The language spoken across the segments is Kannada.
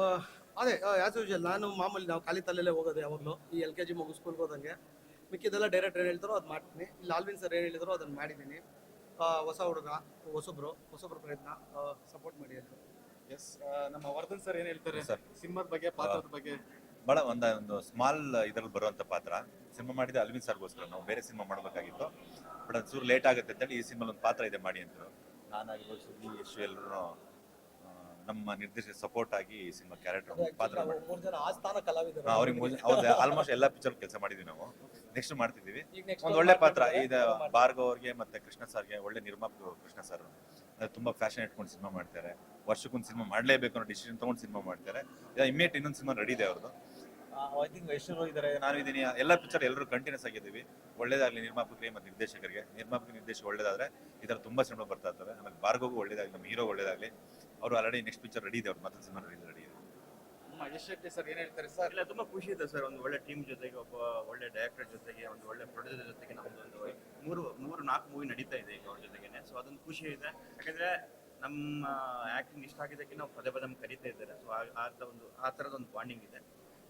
ಆ, ಅದೇ ಆ್ಯಸ್ ಯೂಶಲ್ ನಾನು ಮಾಮೂಲಿ ನಾವು ಖಾಲಿ ತಲೆಯಲ್ಲೇ ಹೋಗೋದು ಯಾವಾಗಲೂ. ಈ ಎಲ್ ಕೆ ಜಿ ಮಗು ಸ್ಕೂಲ್ಗೆ ಹೋದಂಗೆ ಮಿಕ್ಕಿದೆಲ್ಲ ಡೈರೆಕ್ಟ್ ಏನು ಹೇಳ್ತಾರೋ ಅದು ಮಾಡ್ತೀನಿ. ಇಲ್ಲಿ ಆಲ್ವಿನ್ ಸರ್ ಏನು ಹೇಳಿದ್ರು ಅದನ್ನು ಮಾಡಿದ್ದೀನಿ ಆ, ಹೊಸ ಹುಡುಗ ಹೊಸಬ್ರು ಹೊಸಬ್ರ ಪ್ರಯತ್ನ ಸಪೋರ್ಟ್ ಮಾಡಿ ಅಂತ ಎಸ್ ನಮ್ಮ ವರ್ಧನ್ ಸರ್ ಏನು ಹೇಳ್ತಾರೆ? ಸರ್. ಸಿನಿಮಾದ ಬಗ್ಗೆ ಪಾತ್ರದ ಬಗ್ಗೆ? ಬಹಳ ಒಂದ ಒಂದು ಸ್ಮಾಲ್ ಇದರಲ್ಲಿ ಬರುವಂತ ಪಾತ್ರ. ಸಿನಿಮಾ ಮಾಡಿದ ಅಲ್ವಿನ್ ಸರ್ಗೋಸ್ಕರ ನಾವು ಬೇರೆ ಸಿನಿಮಾ ಮಾಡಬೇಕಾಗಿತ್ತು. ಬಟ್ ಅದು ಚೂರು ಲೇಟ್ ಆಗುತ್ತೆ ಅಂತೇಳಿ ಈ ಸಿನಿಮಾ ಒಂದು ಪಾತ್ರ ಇದೆ ಮಾಡಿ ಅಂತರು ನಾನಾಗಿರ್ಬೋದು ಸುದ್ದಿ ಯಶು ಎಲ್ಲರೂ ನಮ್ಮ ನಿರ್ದೇಶಕ ಸಪೋರ್ಟ್ ಆಗಿ ಸಿನಿಮಾ ಕ್ಯಾರೆಕ್ಟರ್ ಪಾತ್ರ ಮೂರು ಜನ ಕಲಾವಿದರು. ಅವ್ರಿಗೆ ಆಲ್ಮೋಸ್ಟ್ ಎಲ್ಲಾ ಪಿಕ್ಚರ್ ಕೆಲಸ ಮಾಡಿದ್ವಿ ನಾವು. ನೆಕ್ಸ್ಟ್ ಮಾಡ್ತಿದ್ದೀವಿ. ಒಂದು ಒಳ್ಳೆ ಪಾತ್ರ. ಇದು ಭಾರ್ಗವ್ ಅವ್ರಿಗೆ ಮತ್ತೆ ಕೃಷ್ಣ ಸರ್ಗೆ ಒಳ್ಳೆ ನಿರ್ಮಾಪಕರು ಕೃಷ್ಣ ಸರ್ ತುಂಬಾ ಫ್ಯಾಷನ್ ಇಟ್ಕೊಂಡು ಸಿನಿಮಾ ಮಾಡ್ತಾರೆ. ವರ್ಷಕ್ಕೊಂದು ಸಿನಿಮಾ ಮಾಡಲೇಬೇಕು ಅನ್ನೋ ಡಿಸಿಷನ್ ತಗೊಂಡು ಸಿನಿಮಾ ಮಾಡ್ತಾರೆ. ಇಮೇಟ್ ಇನ್ನೊಂದು ಸಿನಿಮಾ ರೆಡಿ ಇದೆ ಅವ್ರದ್ದು ಐ ಥಿಂಕ್ ನಾನು ಇದೀನಿ. ಎಲ್ಲ ಪಿಕ್ಚರ್ ಎಲ್ಲರೂ ಕಂಟಿನ್ಯೂಸ್ ಆಗಿದ್ದೀವಿ. ಒಳ್ಳೇದಾಗಲಿ ನಿರ್ಮಾಪಕರಿಗೆ ಮತ್ತೆ ನಿರ್ದೇಶಕರಿಗೆ. ನಿರ್ಮಾಪಕ ನಿರ್ದೇಶಕ ಒಳ್ಳೇದಾದ್ರೆ ಈ ತರ ತುಂಬಾ ಸಿನಿಮಾ ಬರ್ತಾ ಇರ್ತವೆ. ಆಮೇಲೆ ಭಾರ್ಗವೂ ಒಳ್ಳೇದಾಗಲಿ ನಮ್ಮ ಹೀರೋ ಒಳ್ಳೇದಾಗ್ಲಿ. ಅವರು ಆಲ್ರೆಡಿ ನೆಕ್ಸ್ಟ್ ಪಿಕ್ಚರ್ ರೆಡಿ ಇದೆ ಅವ್ರು ಮತ್ತೆ ಸಿನಿಮಾ ರೆಡಿ ರೆಡಿ ಇದೆ. ಮಹೇಶ್ ಶೆಟ್ಟಿ ಸರ್ ಏನ್ ಹೇಳ್ತಾರೆ ಸರ್ ಇಲ್ಲ ತುಂಬಾ ಖುಷಿ ಇದೆ ಸರ್ ಒಂದು ಒಳ್ಳೆ ಟೀಮ್ ಜೊತೆಗೆ ಒಬ್ಬ ಒಳ್ಳೆ ಡೈರೆಕ್ಟರ್ ಜೊತೆಗೆ ಒಂದು ಒಳ್ಳೆ ಪ್ರೊಡ್ಯೂಸರ್ ಜೊತೆಗೆ ನಮ್ದು ಒಂದು ಮೂರು ಮೂರು ನಾಲ್ಕು ಮೂವಿ ನಡೀತಾ ಇದೆ ಈಗ ಅವ್ರ ಜೊತೆಗೆ ಸೊ ಅದೊಂದು ಖುಷಿ ಇದೆ. ಯಾಕಂದ್ರೆ ನಮ್ಮ ಆಕ್ಟಿಂಗ್ ಇಷ್ಟ ಆಗಿದ್ದಕ್ಕೆ ನಾವು ಪದೇ ಪದೇ ನಮ್ಗೆ ಕರೀತಾ ಇದ್ದಾರೆ. ಸೊ ಆ ಒಂದು ಆ ತರದ ಒಂದು ಬಾಂಡಿಂಗ್ ಇದೆ.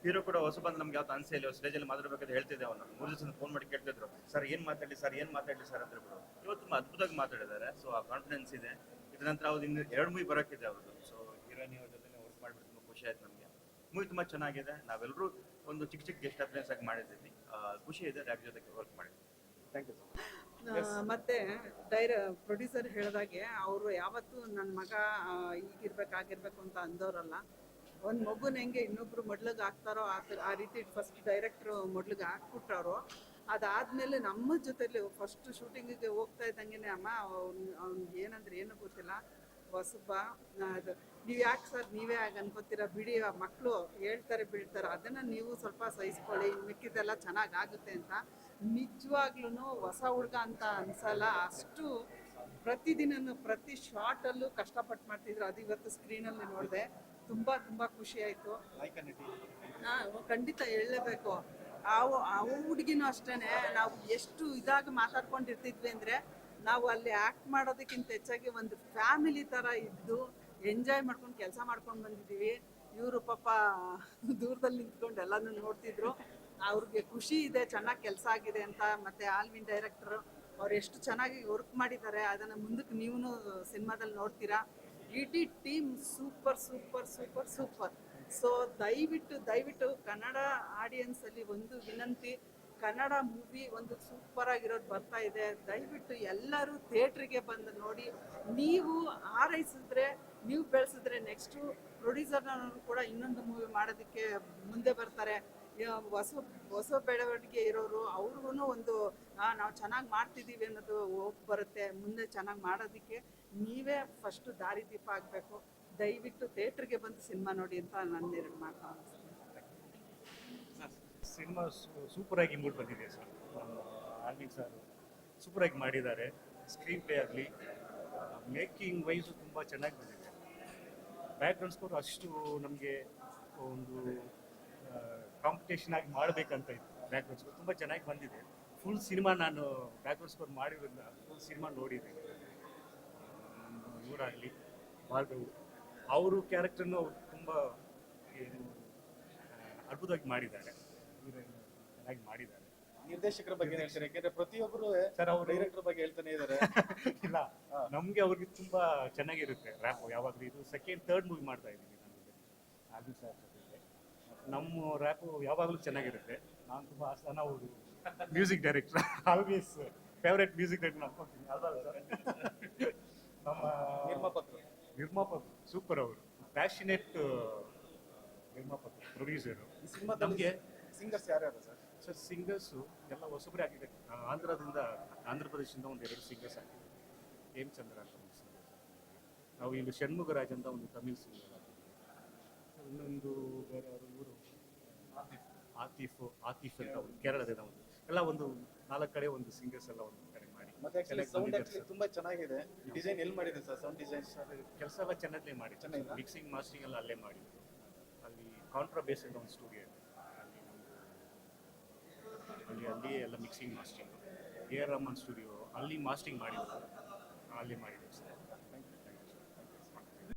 ಹೀರೋ ಕೂಡ ಹೊಸ ಬಂದು ನಮ್ಗೆ ಯಾವ್ದು ಅನ್ಸೇ ಇಲ್ಲ. ಸ್ಟೇಜಲ್ಲಿ ಮಾತಾಡ್ಬೇಕಂತ ಹೇಳ್ತಿದ್ದೆ ಅವನು. ಮೂರು ದಿವಸ ಫೋನ್ ಮಾಡಿ ಕೇಳ್ತಿದ್ರು. ಸರ್ ಏನ್ ಮಾತಾಡಲಿ ಸರ್ ಏನ್ ಮಾತಾಡಲಿ ಸರ್ ಅಂತ ಹೇಳ್ಬಿಟ್ಟು ಇವತ್ತು ತುಂಬಾ ಅದ್ಭುತವಾಗಿ ಮಾತಾಡಿದ್ದಾರೆ. ಸೊ ಆ ಕಾನ್ಫಿಡೆನ್ಸ್ ಇದೆ. ನಂತರ ಅವ್ರು ಇನ್ನು ಎರಡು ಮೂವಿ ಬರೋಕ್ಕಿದೆ ಅವ್ರದ್ದು. ಸೊ ಹೀರೋಯಿನ್ ಅವ್ರ ಜೊತೆ ವರ್ಕ್ ಮಾಡಿಬಿಟ್ಟು ತುಂಬಾ ಖುಷಿ ಆಯ್ತು ನಮಗೆ. ಮೂವಿ ತುಂಬಾ ಚೆನ್ನಾಗಿದೆ. ನಾವೆಲ್ಲರೂ ಒಂದು ಚಿಕ್ಕ ಚಿಕ್ಕ ಗೆಸ್ಟ್ ಅಪ್ಲೆನ್ಸ್ ಆಗಿ ಮಾಡಿದ್ದೀವಿ ಆ, ಖುಷಿ ಇದೆ ರಾಜ್ ಜೊತೆ ವರ್ಕ್ ಮಾಡಿದ್ವಿ ಥ್ಯಾಂಕ್ ಯು ಮತ್ತೆ ಡೈರ ಪ್ರೊಡ್ಯೂಸರ್ ಹೇಳಿದಾಗೆ ಅವರು ಯಾವತ್ತೂ ನನ್ನ ಮಗ ಈಗಿರ್ಬೇಕು ಹೀಗಿರ್ಬೇಕು ಆಗಿರ್ಬೇಕು ಅಂತ ಅಂದವರಲ್ಲ ಒಂದು ಮಗುನ ಹೆಂಗೆ ಇನ್ನೊಬ್ರು ಮೊಡ್ಲಿಗೆ ಹಾಕ್ತಾರೋ ಆ ಆ ರೀತಿ ಫಸ್ಟ್ ಡೈರೆಕ್ಟ್ರು ಮೊಡ್ಲಿಗೆ ಹಾಕ್ಬಿಟ್ರವರು ಅದಾದ್ಮೇಲೆ ನಮ್ಮ ಜೊತೆಲಿ ಫಸ್ಟ್ ಶೂಟಿಂಗಿಗೆ ಹೋಗ್ತಾ ಇದ್ದಂಗೆ ಅಮ್ಮ ಅವ್ನು ಅವ್ನಿಗೆ ಏನಂದ್ರೆ ಏನು ಗೊತ್ತಿಲ್ಲ. ಹೊಸಬ್ಬ ಅದು ನೀವು ಯಾಕೆ ಸರ್ ನೀವೇ ಆಗ ಅನ್ಕೋತೀರ ಬಿಡಿ ಆ ಮಕ್ಕಳು ಹೇಳ್ತಾರೆ ಬೀಳ್ತಾರೆ ಅದನ್ನ ನೀವು ಸ್ವಲ್ಪ ಸಹಿಸ್ಕೊಳ್ಳಿ ಮಿಕ್ಕಿದೆಲ್ಲ ಮಿಕ್ಕಿದ್ದೆಲ್ಲ ಚೆನ್ನಾಗಿ ಆಗುತ್ತೆ ಅಂತ. ನಿಜವಾಗ್ಲೂ ಹೊಸ ಹುಡುಗ ಅಂತ ಅನ್ಸಲ್ಲ ಅಷ್ಟು ಪ್ರತಿದಿನನೂ ಪ್ರತಿ ಶಾರ್ಟಲ್ಲೂ ಕಷ್ಟಪಟ್ಟು ಮಾಡ್ತಿದ್ರು. ಅದು ಇವತ್ತು ಸ್ಕ್ರೀನಲ್ಲಿ ನೋಡಿದೆ. ತುಂಬ ತುಂಬ ಖುಷಿ ಆಯಿತು. ಖಂಡಿತ ಹೇಳಲೇಬೇಕು. ಅವು ಅವು ಹುಡುಗಿನೂ ಅಷ್ಟೇ ನಾವು ಎಷ್ಟು ಇದಾಗಿ ಮಾತಾಡ್ಕೊಂಡಿರ್ತಿದ್ವಿ ಅಂದರೆ ನಾವು ಅಲ್ಲಿ ಆ್ಯಕ್ಟ್ ಮಾಡೋದಕ್ಕಿಂತ ಹೆಚ್ಚಾಗಿ ಒಂದು ಫ್ಯಾಮಿಲಿ ಥರ ಇದ್ದು ಎಂಜಾಯ್ ಮಾಡ್ಕೊಂಡು ಕೆಲಸ ಮಾಡ್ಕೊಂಡು ಬಂದಿದ್ದೀವಿ. ಇವರು ಪಾಪ ದೂರದಲ್ಲಿ ನಿಂತ್ಕೊಂಡು ಎಲ್ಲನೂ ನೋಡ್ತಿದ್ರು. ಅವ್ರಿಗೆ ಖುಷಿ ಇದೆ, ಚೆನ್ನಾಗಿ ಕೆಲಸ ಆಗಿದೆ ಅಂತ. ಮತ್ತೆ ಆಲ್ವಿನ್ ಡೈರೆಕ್ಟರ್ ಅವ್ರು ಎಷ್ಟು ಚೆನ್ನಾಗಿ ವರ್ಕ್ ಮಾಡಿದ್ದಾರೆ. ಅದನ್ನು ಮುಂದಕ್ಕೆ ನೀವು ಸಿನಿಮಾದಲ್ಲಿ ನೋಡ್ತೀರಾ. ಇಡೀ team super super super super so ದಯವಿಟ್ಟು ದಯವಿಟ್ಟು ಕನ್ನಡ ಆಡಿಯನ್ಸ್ ಅಲ್ಲಿ ಒಂದು ವಿನಂತಿ, ಕನ್ನಡ ಮೂವಿ ಒಂದು ಸೂಪರ್ ಆಗಿರೋದು ಬರ್ತಾ ಇದೆ. ದಯವಿಟ್ಟು ಎಲ್ಲರೂ ಥಿಯೇಟ್ರಿಗೆ ಬಂದು ನೋಡಿ, ನೀವು ಹಾರೈಸಿದ್ರೆ, ನೀವು ಬೆಳೆಸಿದ್ರೆ ನೆಕ್ಸ್ಟು ಪ್ರೊಡ್ಯೂಸರ್ನವರು ಕೂಡ ಇನ್ನೊಂದು ಮೂವಿ ಮಾಡೋದಕ್ಕೆ ಮುಂದೆ ಬರ್ತಾರೆ. ಹೊಸ ಹೊಸ ಬೆಳವಣಿಗೆ ಇರೋರು ಅವ್ರಿಗೂ ಒಂದು ನಾವು ಚೆನ್ನಾಗಿ ಮಾಡ್ತಿದ್ದೀವಿ ಅನ್ನೋದು ಹೋಗಿ ಬರುತ್ತೆ, ಮುಂದೆ ಚೆನ್ನಾಗಿ ಮಾಡೋದಕ್ಕೆ. ನೀವೇ ಫಸ್ಟು ದಾರಿದೀಪ ಆಗಬೇಕು ದಯವಿಟ್ಟು ಥಿಯೇಟ್ರಿಗೆ ಬಂದು ಸಿನಿಮಾ ನೋಡಿ ಅಂತ ನನ್ನ ಎರಡು ಮಾತು ಸಿನಿಮಾ ಆಗಿ ಮೂಡ್ ಬಂದಿದೆ ಸರ್. ನಮ್ಮ ಸರ್ ಸೂಪರ್ ಆಗಿ ಮಾಡಿದ್ದಾರೆ. ಸ್ಕ್ರೀನ್ ಪ್ಲೇ ಆಗಲಿ ಮೇಕಿಂಗ್ ವೈಸು ತುಂಬ ಚೆನ್ನಾಗಿ ಬಂದಿದೆ. ಬ್ಯಾಕ್ಗ್ರೌಂಡ್ ಸ್ಕೋರ್ ಅಷ್ಟು ನಮಗೆ ಒಂದು ಕಾಂಪಿಟೇಷನ್ ಆಗಿ ಮಾಡಬೇಕಂತ ಇತ್ತು. ಬ್ಯಾಕ್ಗ್ರೌಂಡ್ ಸ್ಕೋರ್ ತುಂಬ ಚೆನ್ನಾಗಿ ಬಂದಿದೆ. ಫುಲ್ ಸಿನಿಮಾ ನಾನು ಬ್ಯಾಕ್ಗ್ರೌಂಡ್ ಸ್ಕೋರ್ ಮಾಡಿರೋದ್ರಿಂದ ಫುಲ್ ಸಿನಿಮಾ ನೋಡಿದ್ದೀನಿ. ಇವರಾಗಲಿ ಭಾರ್ಗವ್ ಅವರು ಕ್ಯಾರೆಕ್ಟರ್ನ ಅವ್ರು ತುಂಬ ಅದ್ಭುತವಾಗಿ ಮಾಡಿದ್ದಾರೆ. ಚೆನ್ನಾಗಿ ಮಾಡಿದ್ದಾರೆ. ನಿರ್ದೇಶಕರ ಬಗ್ಗೆ ಹೇಳ್ತಾರೆ? ಯಾಕಂದ್ರೆ ಪ್ರತಿಯೊಬ್ಬರು ಸರ್ ಅವರು ಡೈರೆಕ್ಟರ್ ಬಗ್ಗೆ ಹೇಳ್ತಾನೆ ಇದ್ದಾರೆ ಇಲ್ಲ ನಮ್ಗೆ ಅವ್ರಿಗೆ ತುಂಬಾ ಚೆನ್ನಾಗಿರುತ್ತೆ ರ್ಯಾಪ್ ಯಾವಾಗಲೂ ಇದು ಸೆಕೆಂಡ್ ಥರ್ಡ್ ಮೂವಿ ಮಾಡ್ತಾ ಇದ್ದೀವಿ ಸರ್ ನಮ್ಮ ರ್ಯಾಪು ಯಾವಾಗಲೂ ಚೆನ್ನಾಗಿರುತ್ತೆ. ನಾನು ತುಂಬ ಆಸ್ತಾನ ಅವರು music director always favourite music director ಅನ್ಕೊಂತೀನಿ. ಅಲ್ವಾ ಸರ್ ನಮ್ಮ ನಿರ್ಮಾಪಕರು. ನಿರ್ಮಾಪಕರು ಸೂಪರ್ ಅವರು. ಪ್ಯಾಷನೇಟ್ ನಿರ್ಮಾಪಕ ಪ್ರೊಡ್ಯೂಸರು ಈ ಸಿನಿಮಾ ನಮಗೆ ಸಿಂಗರ್ಸ್ ಯಾರ್ಯಾರು ಸರ್? ಸರ್ ಸಿಂಗರ್ಸು ಎಲ್ಲ ಹೊಸಬ್ರೆ ಆಗಿದೆ. ಆಂಧ್ರದಿಂದ ಆಂಧ್ರ ಪ್ರದೇಶದಿಂದ ಒಂದು ಎರಡು ಸಿಂಗರ್ಸ್ ಆಗಿದೆ ಹೇಮಚಂದ್ರ ಅಂತ ಒಂದು ಸಿಂಗರ್ಸ್ ನಾವು ಇಲ್ಲಿ ಷಣ್ಮುಖರಾಜ್ ಅಂತ ಒಂದು ತಮಿಳ್ ಸಿಂಗರ್ ಆಗಿದ್ದೀವಿ ಇನ್ನೊಂದು ಬೇರೆ ಅವರು ಇವರು? ಆತಿಫ್ ಆತಿಫ್ ಅಂತ ಒಂದು ಕೇರಳದಿಂದ ಒಂದು. ಎಲ್ಲ ಒಂದು ನಾಲ್ಕು ಕಡೆ ಒಂದು ಸಿಂಗರ್ಸ್ ಎಲ್ಲ ಒಂದು ಮತ್ತೆ ಸೌಂಡ್ ಆಕ್ಚುಲಿ ತುಂಬಾ ಚೆನ್ನಾಗಿದೆ. ಡಿಸೈನ್ ಎಲ್ಲಿ ಮಾಡಿದೆ ಸರ್ ಸೌಂಡ್ ಡಿಸೈನ್ ಕೆಲಸ ಎಲ್ಲ ಚೆನ್ನಾಗಿ ಮಾಡಿ. ಚೆನ್ನಾಗಿ ಮಿಕ್ಸಿಂಗ್ ಮಾಸ್ಟಿಂಗ್ ಎಲ್ಲ ಅಲ್ಲೇ ಮಾಡಿ. ಅಲ್ಲಿ ಕಾಂಟ್ರಾ ಬೇಸ್ ಒಂದು ಸ್ಟುಡಿಯೋ ಇದೆ. ಅಲ್ಲಿ ಅಲ್ಲಿ ಎಲ್ಲ mixing mastering A R Rahman studio ಅಲ್ಲಿ ಮಾಸ್ಟಿಂಗ್ ಮಾಡಿದ್ರು. ಅಲ್ಲಿ ಮಾಡಿದ್ರು